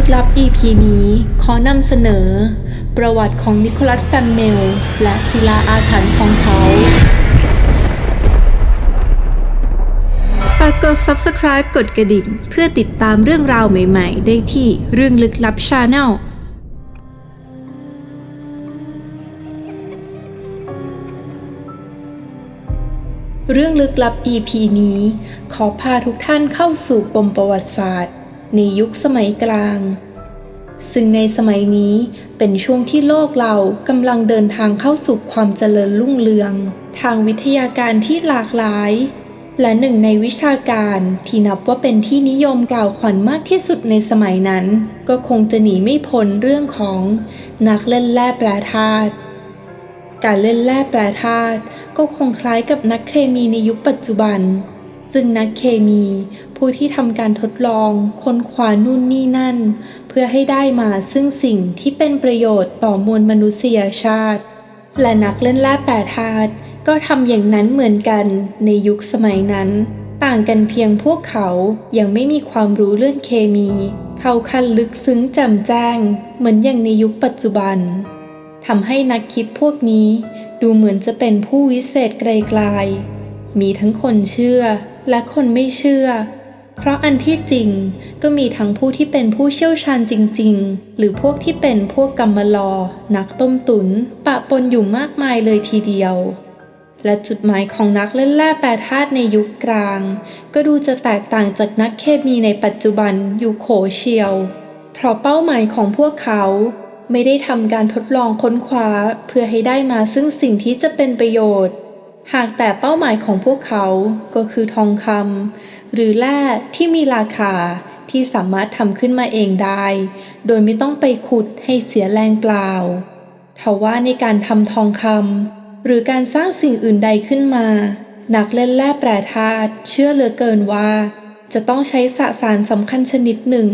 ลึกลับ EP นี้ ขอนำเสนอ ประวัติของนิโคลัสแฟมเมล และศิลาอาถรรพ์ของเขา ฝากกด subscribe กดกระดิ่ง เพื่อติดตามเรื่องราวใหม่ๆ ได้ที่เรื่องลึกลับ Channel เรื่องลึกลับ EP นี้ ขอพาทุกท่านเข้าสู่ปมประวัติศาสตร์ ในยุคสมัยกลาง ซึ่งในสมัยนี้เป็นช่วงที่โลกเรากำลังเดินทางเข้าสู่ความเจริญรุ่งเรือง ทางวิทยาการที่หลากหลาย และหนึ่งในวิชาการที่นับว่าเป็นที่นิยมกล่าวขวัญมากที่สุดในสมัยนั้น ก็คงจะหนีไม่พ้นเรื่องของนักเล่นแร่แปรธาตุการเล่นแร่แปรธาตุก็คงคล้ายกับนักเคมีในยุคปัจจุบัน ซึ่งนักเคมี ผู้ที่ทำการทดลองค้นคว้านู่นนี่นั่น เพื่อให้ได้มาซึ่งสิ่งที่เป็นประโยชน์ต่อมวลมนุษยชาติ และนักเล่นแร่แปรธาตุก็ทำอย่างนั้นเหมือนกันในยุคสมัยนั้น ต่างกันเพียงพวกเขายังไม่มีความรู้เรื่องเคมี เข้าขั้นลึกซึ้งแจ่มแจ้ง เหมือนอย่างในยุคปัจจุบันทำให้นักคิดพวกนี้ดูเหมือนจะเป็นผู้วิเศษไกลๆมีทั้งคนเชื่อ และคนไม่เชื่อ เพราะอันที่จริงก็มีทั้งผู้ที่เป็นผู้เชี่ยวชาญจริง ๆ หรือพวกที่เป็นพวกกรรมลอ นักต้มตุน ปะปนอยู่มากมายเลยทีเดียว และจุดหมายของนักเล่นแร่แปรธาตุในยุคกลาง ก็ดูจะแตกต่างจากนักเคมีในปัจจุบันอยู่โขเชียว เพราะเป้าหมายของพวกเขาไม่ได้ทำการทดลองค้นคว้าเพื่อให้ได้มาซึ่งสิ่งที่จะเป็นประโยชน์ หากแต่เป้าหมายของพวกเขาก็คือทองคำหรือแร่ที่มีราคาที่สามารถทำขึ้นมาเองได้ โดยไม่ต้องไปขุดให้เสียแรงเปล่าทว่าในการทำทองคำหรือการสร้างสิ่งอื่นใดขึ้นมา นักเล่นแร่แปรธาตุเชื่อเหลือเกินว่า จะต้องใช้สสารสำคัญชนิดหนึ่ง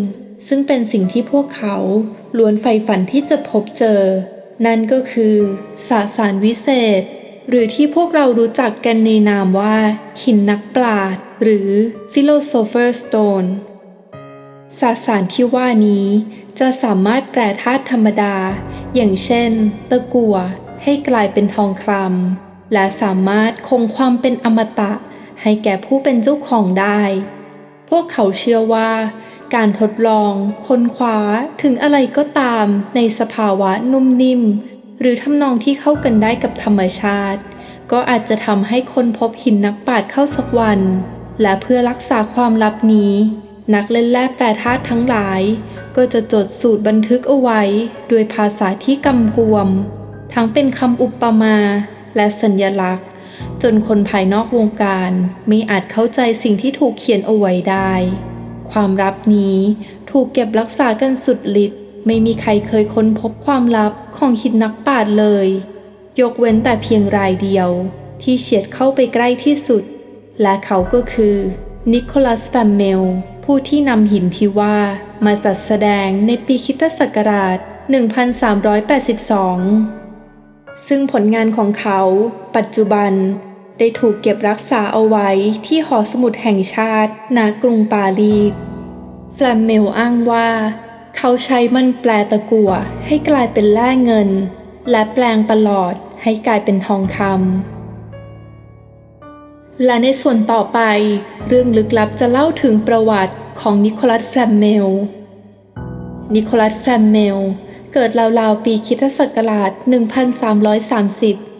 ซึ่งเป็นสิ่งที่พวกเขาล้วนใฝ่ฝันที่จะพบเจอ นั่นก็คือสสารวิเศษ หรือที่พวกเรารู้จักกันในนามว่า หินนักปราชญ์หรือ Philosopher Stone สสารที่ว่านี้จะสามารถแปรธาตุธรรมดา อย่างเช่น ตะกั่วให้กลายเป็นทองคำและสามารถคงความเป็นอมตะ ให้แก่ผู้เป็นเจ้าของได้ พวกเขาเชื่อว่า การทดลอง ค้นคว้าถึงอะไรก็ตามในสภาวะนุ่มนิ่ม หรือทำนองที่เข้ากันได้กับธรรมชาติ ก็อาจจะทำให้คนพบหินนักปราชญ์เข้าสักวัน และเพื่อรักษาความลับนี้ นักเล่นแร่แปรธาตุทั้งหลาย ก็จะจดสูตรบันทึกเอาไว้ด้วยภาษาที่กำกวม ทั้งเป็นคำอุปมาและสัญญลักษณ์ จนคนภายนอกวงการไม่อาจเข้าใจสิ่งที่ถูกเขียนเอาไว้ได้ ความลับนี้ถูกเก็บรักษากันสุดฤทธิ์ ไม่มีใครเคยค้นพบความลับของหินนักปราชญ์เลย ยกเว้นแต่เพียงรายเดียวที่เฉียดเข้าไปใกล้ที่สุด และเขาก็คือนิโคลัสแฟมเมล ผู้ที่นำหินที่ว่ามาจัดแสดงในปีคิตศักราช 1382 ซึ่งผลงานของเขาปัจจุบันได้ถูกเก็บรักษาเอาไว้ที่หอสมุดแห่งชาติณกรุงปารีสแฟลมเมลอ้างว่า เขาใช้มันแปลตะกั่วให้กลายเป็นแร่เงิน และแปลงประหลอดให้กลายเป็นทองคำและในส่วนต่อไป เรื่องลึกลับจะเล่าถึงประวัติของนิโคลัสแฟลมเมล นิโคลัสแฟลมเมล เกิดราวๆปีคริสตศักราช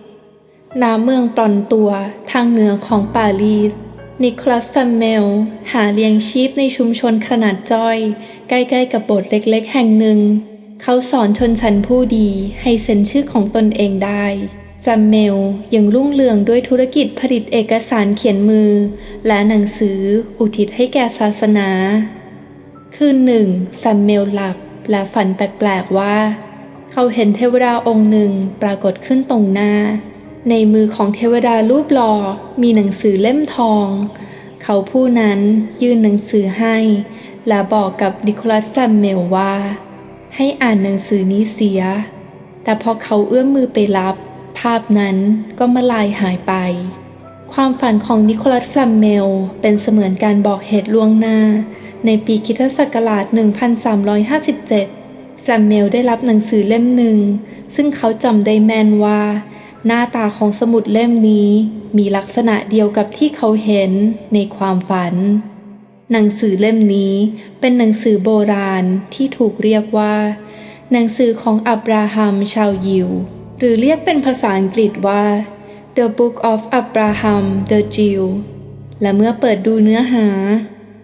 1330 ณ เมืองปลอนตัวทางเหนือของปารีส นิโคลัสแฟมเมล หาเลี้ยงชีพในชุมชนขนาดจ้อย ใกล้ๆกับโบสถ์เล็กๆ แห่งหนึ่ง เขาสอนชนชั้นผู้ดีให้เซ็นชื่อของตนเองได้แฟมเมลยังรุ่งเรืองด้วยธุรกิจผลิตเอกสารเขียนมือ และหนังสืออุทิศให้แก่ศาสนา คืนหนึ่งแฟมเมลหลับและฝันแปลกๆว่า เขาเห็นเทวดาองค์หนึ่งปรากฏขึ้นตรงหน้า ในมือของเทวดารูปหล่อมีหนังสือเล่มทอง เขาผู้นั้นยื่นหนังสือให้ และบอกกับดิโคลัสแฟมเมลว่า ให้อ่านหนังสือนี้เสีย แต่พอเขาเอื้อมมือไปรับ ภาพนั้นก็มาลายหายไป ความฝันของนิโคลัสแฟลมเมลเป็นเสมือนการบอกเหตุล่วงหน้า ในปีคริสตศักราช 1357แฟลมเมลได้รับหนังสือเล่มหนึ่ง ซึ่งเขาจำได้แม่นว่า หน้าตาของสมุดเล่มนี้มีลักษณะเดียวกับที่เขาเห็นในความฝัน หนังสือเล่มนี้เป็นหนังสือโบราณที่ถูกเรียกว่า หนังสือของอับราฮัมชาวยิว หรือเรียกเป็นภาษาอังกฤษว่า The Book of Abraham the Jew และเมื่อเปิดดูเนื้อหา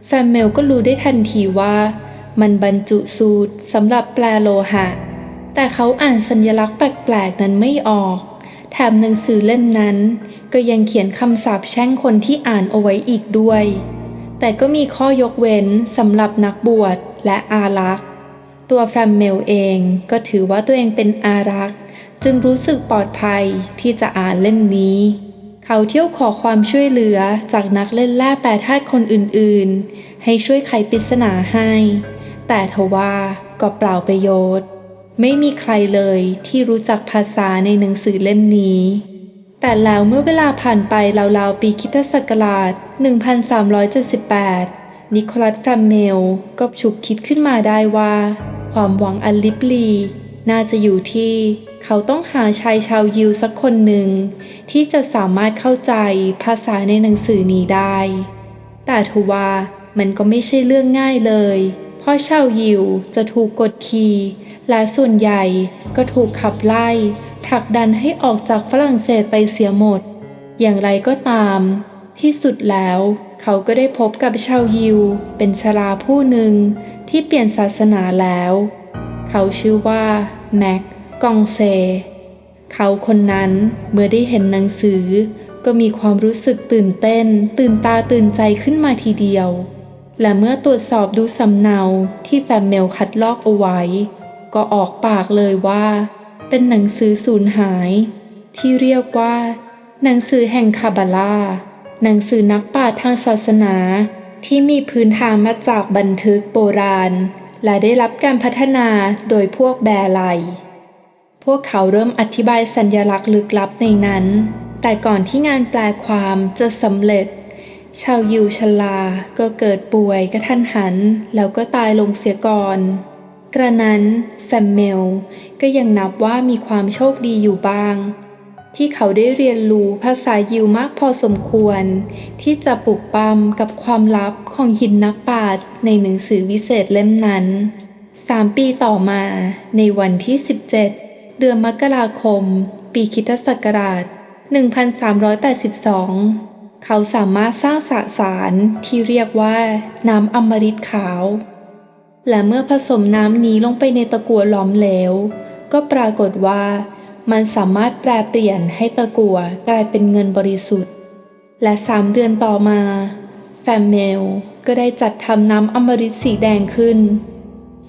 แฟมเมลก็รู้ได้ทันทีว่ามันบรรจุสูตรสำหรับแปลโลหะ แต่เขาอ่านสัญลักษณ์แปลกๆนั้นไม่ออก แถมหนังสือเล่มนั้น ก็ยังเขียนคำสาปแช่งคนที่อ่านเอาไว้อีกด้วย แต่ก็มีข้อยกเว้นสำหรับนักบวชและอารักษ์ ตัวแฟรมเมลเองก็ถือว่าตัวเองเป็นอารักษ์ จึงรู้สึกปลอดภัยที่จะอ่านเล่มนี้ เขาเที่ยวขอความช่วยเหลือจากนักเล่นแร่แปรธาตุคนอื่นๆ ให้ช่วยไขปริศนาให้ แต่ทว่าก็เปล่าประโยชน์ ไม่มีใครเลยที่รู้จักภาษาในหนังสือเล่มนี้ แต่แล้วเมื่อเวลาผ่านไปราวๆปีคริสตศักราช 1378 นิโคลัสแฟรมเมลก็ฉุกคิดขึ้นมาได้ว่า ความหวังอันลิบลี น่าจะอยู่ที่เขาต้องหาชายชาวยิวสักคนหนึ่ง ที่จะสามารถเข้าใจภาษาในหนังสือนี้ได้ แต่ทว่ามันก็ไม่ใช่เรื่องง่ายเลย เพราะชาวยิวจะถูกกดขี่และส่วนใหญ่ก็ถูกขับไล่ ผลักดันให้ออกจากฝรั่งเศสไปเสียหมด อย่างไรก็ตาม ที่สุดแล้วเขาก็ได้พบกับชาวยิว เป็นชราผู้หนึ่งที่เปลี่ยนศาสนาแล้ว เขาชื่อว่า แม็กกองเซ เขาคนนั้นเมื่อได้เห็นหนังสือ ก็มีความรู้สึกตื่นเต้น ตื่นตาตื่นใจขึ้นมาทีเดียว และเมื่อตรวจสอบดูสำเนาที่แฟมเมลคัดลอกเอาไว้ ก็ออกปากเลยว่า เป็นหนังสือสูญหาย ที่เรียกว่า หนังสือแห่งคาบาลาหนังสือนักปราชญ์ทางศาสนาที่มีพื้นทางมาจากบันทึกโบราณ และได้รับการพัฒนาโดยพวกแบร์ไลพวกเขาเริ่มอธิบายสัญญลักษณ์ลึกลับในนั้น แต่ก่อนที่งานแปลความจะสำเร็จ ชาวยิวชลาก็เกิดป่วยกระทันหัน แล้วก็ตายลงเสียก่อน กระนั้นแฟมเมลก็ยังนับว่ามีความโชคดีอยู่บ้าง ที่เขาได้เรียนรู้ภาษายิวมากพอสมควร ที่จะปลุกปั้มกับความลับของหินนักปราชญ์ในหนังสือวิเศษเล่มนั้นสามปีต่อมาในวันที่ 17 เดือนมกราคม ปีคริตศักราช 1382 เขาสามารถสร้างสสารที่เรียกว่า น้ำอมฤตขาว และเมื่อผสมน้ำนี้ลงไปในตะกั่วหลอมเหลว ก็ปรากฏว่ามันสามารถแปลเปลี่ยนให้ตะกั่วกลายเป็นเงินบริสุทธิ์ และสามเดือนต่อมา แฟมเมลก็ได้จัดทำน้ำอมฤตสีแดงขึ้น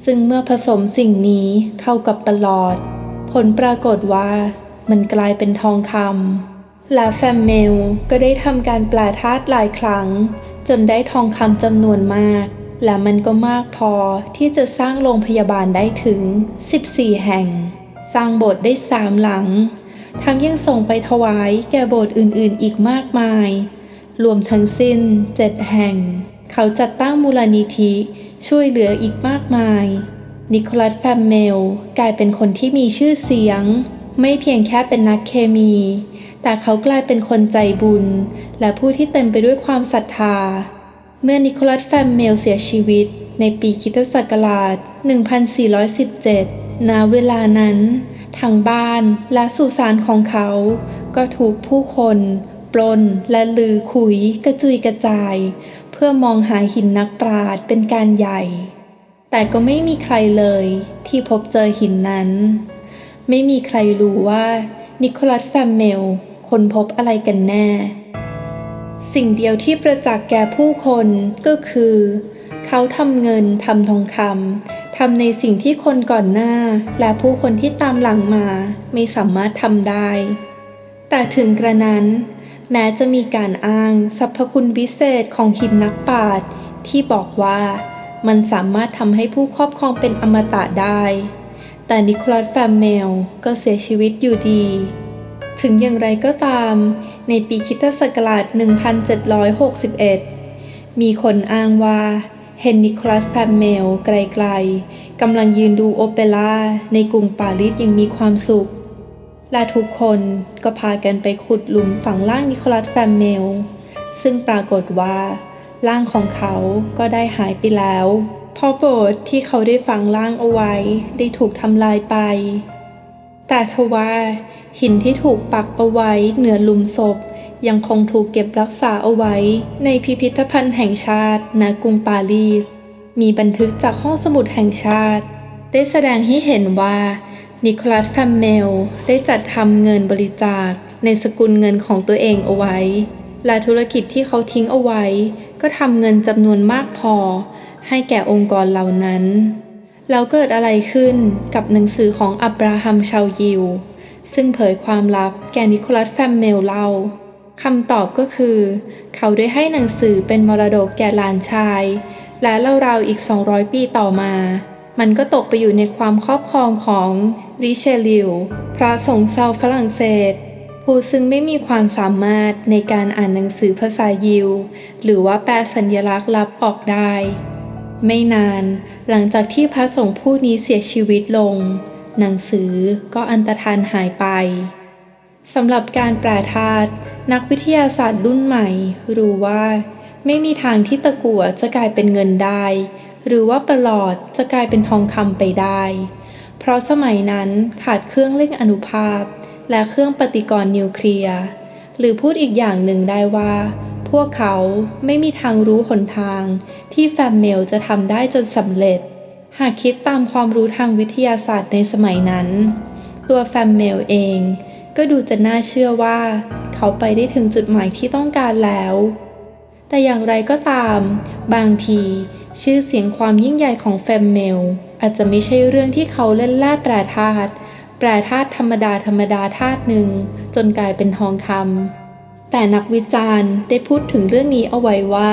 ซึ่งเมื่อผสมสิ่งนี้เข้ากับประหลอด ผลปรากฏว่ามันกลายเป็นทองคำ และแฟมเมลก็ได้ทำการแปลธาตุหลายครั้ง จนได้ทองคำจำนวนมาก และมันก็มากพอที่จะสร้างโรงพยาบาลได้ถึง 14 แห่ง สร้างโบสถ์ได้สามหลัง ทั้งยังส่งไปถวายแก่โบสถ์อื่นๆ อีกมากมาย รวมทั้งสิ้นเจ็ดแห่ง เขาจัดตั้งมูลนิธิช่วยเหลืออีกมากมาย นิโคลัสแฟมเมลกลายเป็นคนที่มีชื่อเสียง ไม่เพียงแค่เป็นนักเคมี แต่เขากลายเป็นคนใจบุญ และผู้ที่เต็มไปด้วยความศรัทธา เมื่อนิโคลัสแฟมเมลเสียชีวิต ในปีคริสตศักราช 1417 ณ เวลานั้น ทางบ้านและสุสานของเขา ก็ถูกผู้คน ปล้นและลือขุยกระจุยกระจาย เพื่อมองหาหินนักปราดเป็นการใหญ่ แต่ก็ไม่มีใครเลยที่พบเจอหินนั้น ไม่มีใครรู้ว่านิโคลัสแฟมเมล ค้นพบอะไรกันแน่ สิ่งเดียวที่ประจักษ์แก่ผู้คนก็คือ เขาทำเงินทำทองคำทำในสิ่งที่คนก่อนหน้า และผู้คนที่ตามหลังมาไม่สามารถทำได้ แต่ถึงกระนั้น แม้จะมีการอ้างสรรพคุณวิเศษของหินนักปราชญ์ที่บอกว่ามันสามารถทำให้ผู้ครอบครองเป็นอมตะได้ แต่นิโคลัสแฟมเมลก็เสียชีวิตอยู่ดี ถึงอย่างไรก็ตาม ในปีคิตศักราช 1761 มีคนอ้างว่าเห็นนิคลัสแฟมเมลไกลๆกำลังยืนดูโอเปร่าในกรุงปารีสย่างมีความสุข และทุกคนก็พากันไปขุดหลุมฝังร่างนิโคลัสแฟมเมล ซึ่งปรากฏว่าร่างของเขาก็ได้หายไปแล้วเพราะโบสถ์ที่เขาได้ฝังร่างเอาไว้ได้ถูกทำลายไป แต่ทว่า หินที่ถูกปักเอาไว้เหนือหลุมศพ ยังคงถูกเก็บรักษาเอาไว้ ในพิพิธภัณฑ์แห่งชาติณกรุงปารีส มีบันทึกจากห้องสมุดแห่งชาติ ได้แสดงให้เห็นว่านิโคลัสแฟมเมลได้จัดทำเงินบริจาคในสกุลเงินของตัวเองเอาไว้ และธุรกิจที่เขาทิ้งเอาไว้ ก็ทำเงินจำนวนมากพอ ให้แก่องค์กรเหล่านั้น แล้วเกิดอะไรขึ้นกับหนังสือของอับราฮัมชาวยิว ซึ่งเผยความลับแก่นิโคลัสแฟมเมลเล่าคำตอบก็คือ เขาได้ให้หนังสือเป็นมรดกแก่หลานชาย และราวๆอีก 200 ปีต่อมา มันก็ตกไปอยู่ในความครอบครองของริเชลิว พระสงฆ์ชาวฝรั่งเศส ผู้ซึ่งไม่มีความสามารถในการอ่านหนังสือภาษายิว หรือว่าแปลสัญลักษณ์ลับออกได้ ไม่นาน หลังจากที่พระสงฆ์ผู้นี้เสียชีวิตลง หนังสือก็อันตรธานหายไปสำหรับการแปลธาตุนักวิทยาศาสตร์รุ่นใหม่ รู้ว่า ไม่มีทางที่ตะกั่วจะกลายเป็นเงินได้ หรือว่าประหลอดจะกลายเป็นทองคำไปได้ เพราะสมัยนั้นขาดเครื่องเร่งอนุภาคและเครื่องปฏิกรณ์นิวเคลียร์หรือพูดอีกอย่างหนึ่งได้ว่า พวกเขาไม่มีทางรู้หนทางที่แฟมเมลจะทำได้จนสำเร็จ หากคิดตามความรู้ทางวิทยาศาสตร์ในสมัยนั้น ตัวแฟมเมลเอง ก็ดูจะน่าเชื่อว่า เขาไปได้ถึงจุดหมายที่ต้องการแล้ว แต่อย่างไรก็ตาม บางที ชื่อเสียงความยิ่งใหญ่ของแฟมเมล อาจจะไม่ใช่เรื่องที่เขาเล่นแร่แปรธาตุแปรธาตุธรรมดาธรรมดาธาตุหนึ่ง จนกลายเป็นทองคำแต่นักวิจารณ์ได้พูดถึงเรื่องนี้เอาไว้ว่า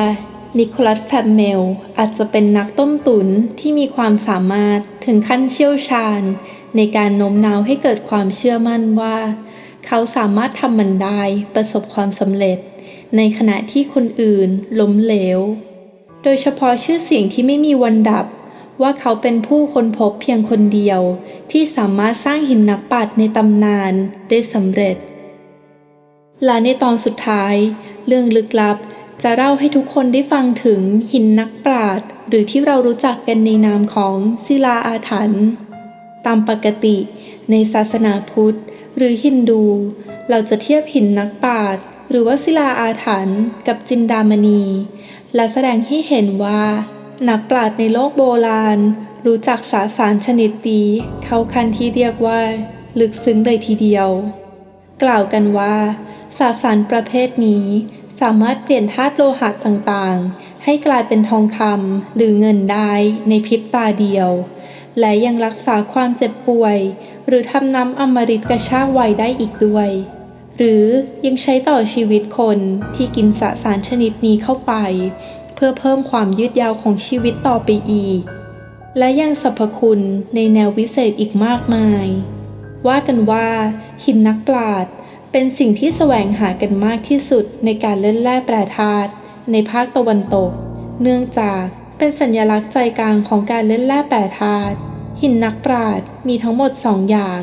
นิโคลัสแฟมเมลอาจจะเป็นนักต้มตุ๋นที่มีความสามารถถึงขั้นเชี่ยวชาญ ในการโน้มน้าวให้เกิดความเชื่อมั่นว่า เขาสามารถทำมันได้ประสบความสำเร็จ ในขณะที่คนอื่นล้มเหลว โดยเฉพาะชื่อเสียงที่ไม่มีวันดับ ว่าเขาเป็นผู้ค้นพบเพียงคนเดียว ที่สามารถสร้างหินนักปัดในตำนานได้สำเร็จและในตอนสุดท้าย เรื่องลึกลับ จะเล่าให้ทุกคนได้ฟังถึงหินนักปราชญ์หรือที่เรารู้จักกันในนามของศิลาอาถรรพ์ตามปกติ ในศาสนาพุทธ หรือฮินดู เราจะเทียบหินนักปราชญ์หรือว่าศิลาอาถรรพ์กับจินดามณี และแสดงให้เห็นว่า นักปราชญ์ในโลกโบราณ รู้จักสาสารชนิดดีเข้าขั้นที่เรียกว่า ลึกซึ้งเลยทีเดียว กล่าวกันว่าสาสารประเภทนี้ สามารถเปลี่ยนธาตุโลหะต่างๆ ให้กลายเป็นทองคำหรือเงินได้ในพริบตาเดียว และยังรักษาความเจ็บป่วย หรือทำน้ำอมฤตกระชากวัยได้อีกด้วย หรือยังใช้ต่อชีวิตคนที่กินสสารชนิดนี้เข้าไป เพื่อเพิ่มความยืดยาวของชีวิตต่อไปอีก และยังสรรพคุณในแนววิเศษอีกมากมาย ว่ากันว่าหินนักปราชญ์ เป็นสิ่งที่แสวงหากันมากที่สุดในการเล่นแร่แปรธาตุในภาคตะวันตก เนื่องจากเป็นสัญลักษณ์ใจกลางของการเล่นแร่แปรธาตุหินนักปราชญ์มีทั้งหมดสองอย่าง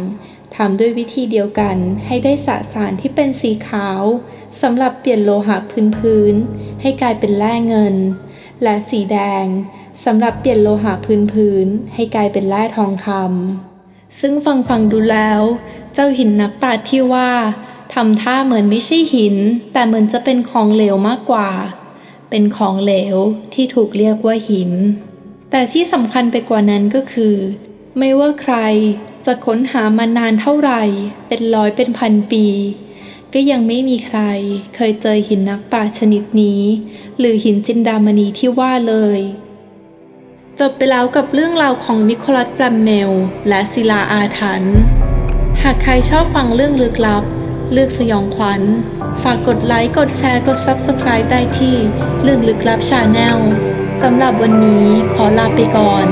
ทำด้วยวิธีเดียวกันให้ได้สสารที่เป็นสีขาวสำหรับเปลี่ยนโลหะพื้นๆให้กลายเป็นแร่เงิน และสีแดงสำหรับเปลี่ยนโลหะพื้นๆให้กลายเป็นแร่ทองคำซึ่งฟังฟังดูแล้ว เจ้าหินนักปราชญ์ที่ว่า ทำท่าเหมือนไม่ใช่หิน แต่เหมือนจะเป็นของเหลวมากกว่า เป็นของเหลวที่ถูกเรียกว่าหิน แต่ที่สำคัญไปกว่านั้นก็คือ ไม่ว่าใครจะค้นหามานานเท่าไหร่ เป็นร้อยเป็นพันปี ก็ยังไม่มีใครเคยเจอหินนักปราชญ์ชนิดนี้ หรือหินจินดามณีที่ว่าเลยจบไปแล้วกับเรื่องราวของนิโคลัสแฟลมเมล และศิลาอาถรรพ์ หากใครชอบฟังเรื่องลึกลับ เลือกสยองขวัญ ฝากกดไลค์ กดแชร์ กด Subscribe ได้ที่เรื่องลึกลับชาแนลสำหรับวันนี้ขอลาไปก่อน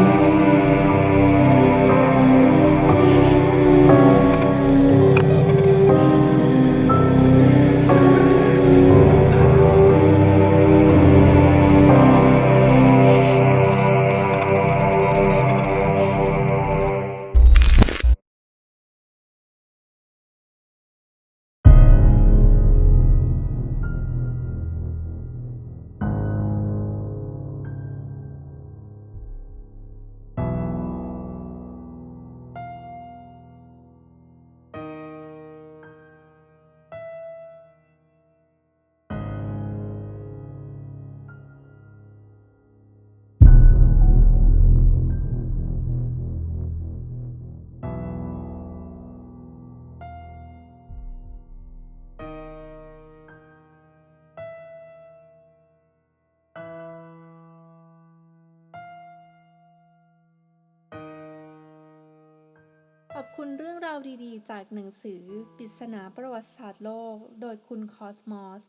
ดีๆ จากหนังสือปริศนาประวัติศาสตร์โลก โดยคุณคอสมอส